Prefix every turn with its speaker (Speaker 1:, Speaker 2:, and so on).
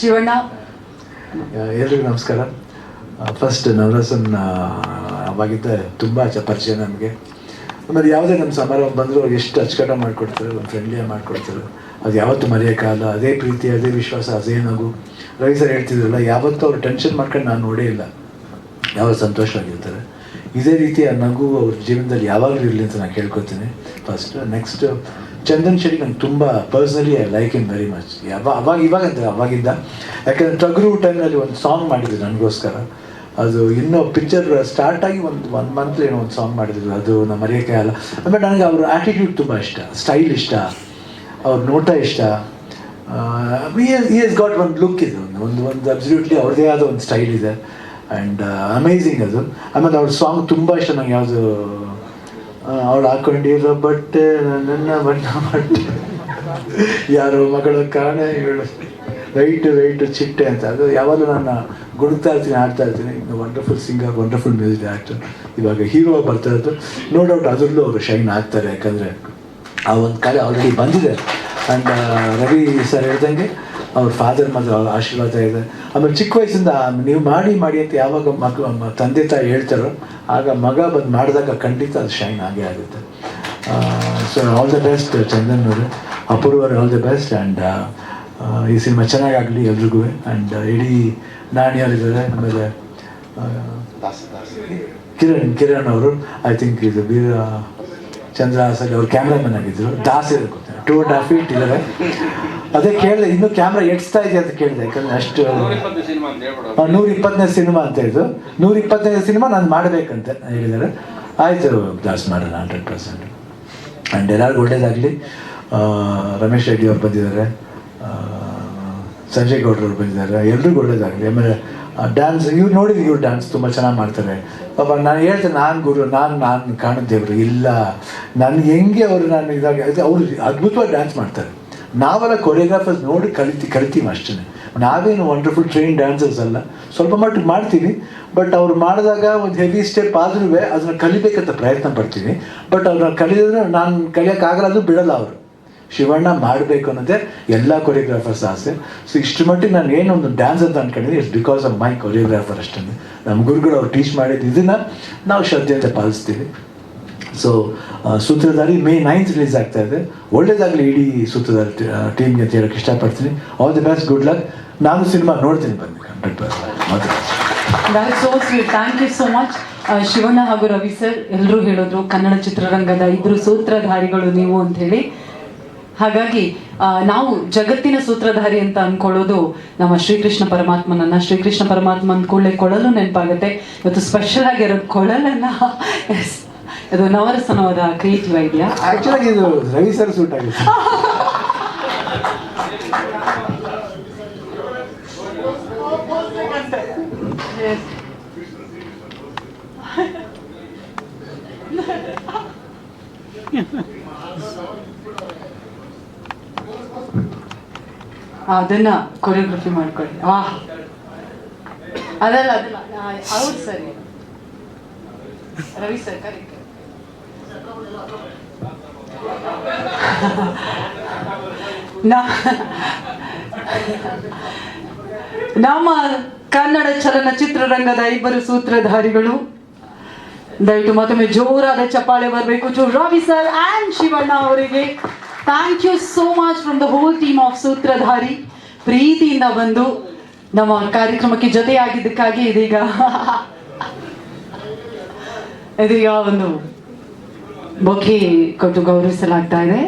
Speaker 1: ಶಿವಣ್ಣ.
Speaker 2: ಎಲ್ರಿಗೂ ನಮಸ್ಕಾರ. ಫಸ್ಟ್ ನವರಸನ್ ಅವಾಗಿದ್ದ ತುಂಬ ಪರಿಚಯ ನಮಗೆ ಆಮೇಲೆ ಯಾವುದೇ ನಮ್ಮ ಸಮಾರಂಭ ಬಂದರೂ ಎಷ್ಟು ಅಚ್ಚುಕಟ್ಟ ಮಾಡಿಕೊಡ್ತಾರೆ, ಒಂದು ಫ್ರೆಂಡ್ಲಿಯಾಗಿ ಮಾಡಿಕೊಡ್ತಾರೆ. ಅದು ಯಾವತ್ತೂ ಮರೆಯೋಕ್ಕಾಗಲ್ಲ ಅದೇ ಪ್ರೀತಿ, ಅದೇ ವಿಶ್ವಾಸ, ಅದೇ ನಗು. ರವಿ ಸರ್ ಹೇಳ್ತಿದ್ರಲ್ಲ, ಯಾವತ್ತೂ ಅವ್ರು ಟೆನ್ಷನ್ ಮಾಡ್ಕೊಂಡು ನಾನು ನೋಡೇ ಇಲ್ಲ. ಯಾವಾಗ ಸಂತೋಷವಾಗಿರ್ತಾರೆ. ಇದೇ ರೀತಿಯ ನಗು ಅವ್ರ ಜೀವನದಲ್ಲಿ ಯಾವಾಗಲೂ ಇರಲಿ ಅಂತ ನಾನು ಕೇಳ್ಕೊತೀನಿ. ಫಸ್ಟ್ ನೆಕ್ಸ್ಟ್ ಚಂದನ್ ಶೆಟ್ಟಿ ನಂಗೆ ತುಂಬ personally I like him very much ಯಾವ, ಅವಾಗ ಇವಾಗ ಅಂತ ಅವಾಗಿದ್ದ ಯಾಕಂದರೆ ಟಗರು ಟೈಮ್ನಲ್ಲಿ ಒಂದು ಸಾಂಗ್ ಮಾಡಿದ್ರು ನನಗೋಸ್ಕರ. ಅದು ಇನ್ನೂ ಪಿಕ್ಚರ್ ಸ್ಟಾರ್ಟ್ ಆಗಿ ಒಂದು ಒನ್ ಮಂತ್ ಏನೋ ಒಂದು ಸಾಂಗ್ ಮಾಡಿದ್ರು. ಅದು ನಮ್ಮ ಮರೆಯೋಕ್ಕೆ ಅಲ್ಲ. ಆಮೇಲೆ ನನಗೆ ಅವ್ರ ಆ್ಯಟಿಟ್ಯೂಡ್ ತುಂಬ ಇಷ್ಟ. ಸ್ಟೈಲ್ ಇಷ್ಟ. ಅವ್ರ ನೋಟ ಇಷ್ಟ. ಈ ಎಸ್ ಗಾಟ್ ಒಂದು ಲುಕ್ ಇದೆ. ಒಂದು ಒಂದು ಒಂದು ಅಬ್ಸಲ್ಯೂಟ್ಲಿ ಅವ್ರದ್ದೇ ಆದ ಒಂದು ಸ್ಟೈಲ್ ಇದೆ. ಆ್ಯಂಡ್ ಅಮೇಝಿಂಗ್ ಅದು. ಆಮೇಲೆ ಅವ್ರ ಸಾಂಗ್ ತುಂಬ ಇಷ್ಟ ನಂಗೆ, ಯಾವುದು ಅವಳು ಹಾಕೊಂಡಿರೋ ಬಟ್ಟೆ, ನನ್ನ ಬಣ್ಣ ಬಟ್ಟೆ. ಯಾರು ಮಗಳ ಕಾರಣ ಇವಳು. ವೈಟ್ ವೈಟ್ ಚಿಟ್ಟೆ ಅಂತ. ಅದು ಯಾವಾಗಲೂ ನಾನು ಗುಡುಕ್ತಾ ಇರ್ತೀನಿ ಆಡ್ತಾ ಇರ್ತೀನಿ. Wonderful singer wonderful music actor ಇವಾಗ ಹೀರೋ ಬರ್ತಾ ಇರೋದು. ನೋ ಡೌಟ್ ಅದರಲ್ಲೂ ಅವರು ಶೈನ್ ಆಗ್ತಾರೆ. ಯಾಕಂದರೆ, ಆ ಒಂದು ಕಲೆ ಆಲ್ರೆಡಿ ಬಂದಿದೆ. ಆ್ಯಂಡ್ ರವಿ ಸರ್ ಹೇಳ್ದಂಗೆ ಅವ್ರ ಫಾದರ್ ಮಾತ್ರ ಅವ್ರ ಆಶೀರ್ವಾದ ಇದೆ. ಆಮೇಲೆ ಚಿಕ್ಕ ವಯಸ್ಸಿಂದ ನೀವು ಮಾಡಿ ಮಾಡಿ ಅಂತ ಯಾವಾಗ ಮಗ ತಂದೆ ತಾಯಿ ಹೇಳ್ತಾರೋ, ಆಗ ಮಗ ಬಂದು ಮಾಡಿದಾಗ ಖಂಡಿತ ಅದು ಶೈನ್ ಆಗೇ ಆಗುತ್ತೆ. So all the best Chandan ಅವರು. ಅಪೂರ್ವರ್ ಆಲ್ ದ ಬೆಸ್ಟ್ ಆ್ಯಂಡ್ ಈ ಸಿನಿಮಾ ಚೆನ್ನಾಗಾಗಲಿ ಎಲ್ರಿಗೂ ಆ್ಯಂಡ್ ಇಡೀ ನಾಣ್ಯರಿದ್ದಾರೆ ಆಮೇಲೆ ಕಿರಣ್ ಕಿರಣ್ ಅವರು ಐ ಥಿಂಕ್ ಇದು ಬೀರ ಚಂದ್ರಹಾಸಲ್ಲಿ ಅವ್ರು ಕ್ಯಾಮ್ರಾಮನ್ ಆಗಿದ್ದರು ದಾಸ್ ಇರುತ್ತೆ. ಟೂ ಆ್ಯಂಡ್ ಹಾಫ್ ಫೀಟ್ ಇದ್ದಾರೆ. ಅದೇ ಕೇಳಿದೆ ಇನ್ನು ಕ್ಯಾಮ್ರಾ ಎಡ್ಸ್ತಾ ಇದೆ ಅಂತ ಕೇಳಿದೆ ಯಾಕಂದ್ರೆ ಅಷ್ಟು ನೂರ ಇಪ್ಪತ್ತನೇ ಸಿನಿಮಾ ಅಂತ ಹೇಳಿದ್ರು. ನೂರ ಇಪ್ಪತ್ತನೇ ಸಿನಿಮಾ ನಾನು ಮಾಡಬೇಕಂತ ಹೇಳಿದ್ದಾರೆ. ಆಯಿತು ದಾಸ್ ಮಾಡೋಣ ಹಂಡ್ರೆಡ್ ಪರ್ಸೆಂಟ್ ಆ್ಯಂಡ್ ಎಲ್ಲರಿಗೂ ಒಳ್ಳೇದಾಗಲಿ. ರಮೇಶ್ ರೆಡ್ಡಿ ಅವ್ರು ಬಂದಿದ್ದಾರೆ. ಸಂಜಯ್ ಗೌಡ್ರವ್ರು ಬಂದಿದ್ದಾರೆ. ಎಲ್ರಿಗೂ ಒಳ್ಳೇದಾಗಲಿ. ಆಮೇಲೆ ಡ್ಯಾನ್ಸ್ ಇವ್ರು ನೋಡಿದ್ವಿ ಇವ್ರು ಡ್ಯಾನ್ಸ್ ತುಂಬ ಚೆನ್ನಾಗಿ ಮಾಡ್ತಾರೆ. ಪಾಪ ನಾನು ಹೇಳ್ತೇನೆ ನಾನು ಗುರು ನಾನು ನಾನು ಕಾಣುತ್ತೇವ್ರು ಇಲ್ಲ. ನನಗೆ ಹೆಂಗೆ ಅವರು ನಾನು ಇದಾಗ ಅವರು ಅದ್ಭುತವಾಗಿ ಡ್ಯಾನ್ಸ್ ಮಾಡ್ತಾರೆ. ನಾವೆಲ್ಲ ಕೊರಿಯೋಗ್ರಾಫರ್ಸ್ ನೋಡಿ ಕಲಿತಿ, ಕಲಿತೀವಿ ಅಷ್ಟೇ. ನಾವೇನು ವಂಡರ್ಫುಲ್ ಟ್ರೈನ್ ಡ್ಯಾನ್ಸರ್ಸ್ ಅಲ್ಲ. ಸ್ವಲ್ಪ ಮಟ್ಟಿಗೆ ಮಾಡ್ತೀವಿ ಬಟ್ ಅವ್ರು ಮಾಡಿದಾಗ ಒಂದು ಹೆವಿ ಸ್ಟೆಪ್ ಆದ್ರೂ ಅದನ್ನ ಕಲಿಬೇಕಂತ ಪ್ರಯತ್ನ ಪಡ್ತೀವಿ ಬಟ್ ಅವ್ರನ್ನ ಕಲಿಯೋದ್ರೆ ನಾನು ಕಲಿಯೋಕ್ಕಾಗಲ್ಲ ಅದು ಬಿಡಲ್ಲ ಅವರು. ಶಿವಣ್ಣ ಮಾಡಬೇಕು ಅನ್ನೋದೇ ಎಲ್ಲ ಕೊರಿಯೋಗ್ರಾಫರ್ಸ್ ಆಸೆ. ಸೊ ಇಷ್ಟು ಮಟ್ಟಿಗೆ ನಾನು ಏನೊಂದು ಡ್ಯಾನ್ಸ್ ಅಂತ ಅನ್ಕೊಂಡಿದ್ದೀನಿ it's because of my choreographer ಅಷ್ಟೇ ನಮ್ಮ ಗುರುಗಳು ಅವ್ರು ಟೀಚ್ ಮಾಡಿದ್ದು ಇದನ್ನು ನಾವು ಶ್ರದ್ಧೆಯಿಂದ ಪಾಲಿಸ್ತೀವಿ. So Sutradhari May ninth release ಆಗ್ತಾ ಇದೆ. ಒಳ್ಳೇದಾಗಲಿ ಇಡೀ ಸೂತ್ರಧಾರಿ ಟೀಮ್ಗೆ ಅಂತ ಹೇಳಕ್ಕೆ ಇಷ್ಟಪಡ್ತೀನಿ. All the best good luck ನಾನು ಸಿನಿಮಾ ನೋಡ್ತೀನಿ ಬನ್ನಿ
Speaker 1: hundred percent thank you so much Shivanna ಹಾಗೂ ರವಿ ಸರ್ ಎಲ್ಲರೂ ಹೇಳಿದ್ರು ಕನ್ನಡ ಚಿತ್ರರಂಗದ ಇಬ್ಬರು ಸೂತ್ರಧಾರಿಗಳು ನೀವು ಅಂತ ಹೇಳಿ. ಹಾಗಾಗಿ ನಾವು ಜಗತ್ತಿನ ಸೂತ್ರಧಾರಿ ಅಂತ ಅನ್ಕೊಳ್ಳೋದು ನಮ್ಮ ಶ್ರೀಕೃಷ್ಣ ಪರಮಾತ್ಮನನ್ನ. ಶ್ರೀಕೃಷ್ಣ ಪರಮಾತ್ಮ ಅಂದ್ಕೊಳ್ಳೆ ಕೊಳಲು ನೆನಪಾಗುತ್ತೆ. ಇವತ್ತು ಸ್ಪೆಷಲ್ ಆಗಿರೋ ಕೊಳಲನ್ನ. ಇದು ನವರಸನವಾದ ಕ್ರಿಯೇಟಿವ್ ಐಡಿಯಾ
Speaker 2: ಆ್ಯಕ್ಚುಲಾಗಿ ಇದು ರವಿ ಸರ್ ಸೂಟ್ ಆಗಿದೆ.
Speaker 1: ಅದನ್ನ ಕೊರಿಯೋಗ್ರಫಿ ಮಾಡ್ಕೊಳ್ಳಿ. ವಾಹ್ ಅದಲ್ಲ ಅದಲ್ಲ. ಹೌದು ಸರಿ. Ravi sir correct. ನಮ್ಮ ಕನ್ನಡ ಚಲನಚಿತ್ರರಂಗದ ಇಬ್ಬರು ಸೂತ್ರಧಾರಿಗಳು. ದಯವಿಟ್ಟು ಮತ್ತೊಮ್ಮೆ ಜೋರಾದ ಚಪ್ಪಾಳೆ ಬರಬೇಕು. To Ravi sir and Shivanna ಅವರಿಗೆ. Thank you so much from the whole team of Sutradhari. ಪ್ರೀತಿಯಿಂದ ಬಂದು ನಮ್ಮ ಕಾರ್ಯಕ್ರಮಕ್ಕೆ ಜೊತೆಯಾಗಿದ್ದಕ್ಕಾಗಿ ಇದೀಗ. ಇದೀಗ ಒಂದು ಬೊಕ್ಕೆ ಕೊಟ್ಟು ಗೌರವಿಸಲಾಗ್ತಾ ಇದೆ